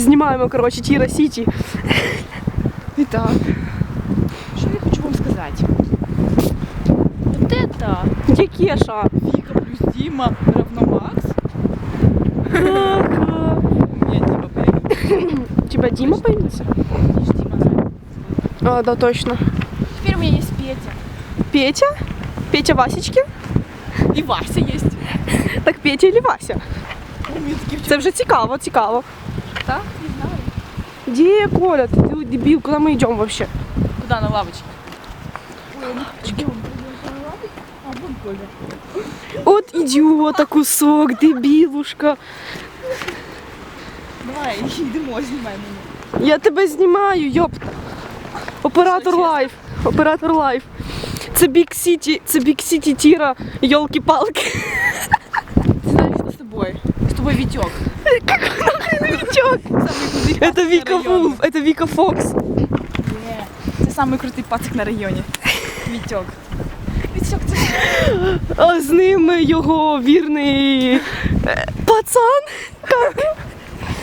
Знімаємо, коротше, Тіра Сіті. І так. Що я хочу вам сказати? Вот это Де Кеша? Вика плюс Дима равно Макс. Нет, Дима появился. У тебя Дима появился? Видишь, Дима нравится. А, да, точно. Теперь у меня есть Петя. Петя? Петя Васечки? И Вася есть. Так Петя или Вася? У меня такие Це вже цікаво, цікаво. Да? Не знаю. Де Коля? Ти ти дебіл, куди ми йдемо вообще? Куда на лавочке? А вон Коля. От ідіота, кусок, дебілушка. Давай, йдемо, знімай мене. Я тебе знімаю, йопта. Оператор Що, лайф. Оператор лайф. Це Бік Сіті, це Бік Сіті Тіра, йолки-палки. Ты знаешь, что с тобой? С тобой Витек. Вітьок. Самый крутый пацик Это Віка на районе. Вулф, это Віка Фокс. Не, Ты самый крутый пацик на районе. Витек. Витек, ты А з ним його вірний е, пацан. Как?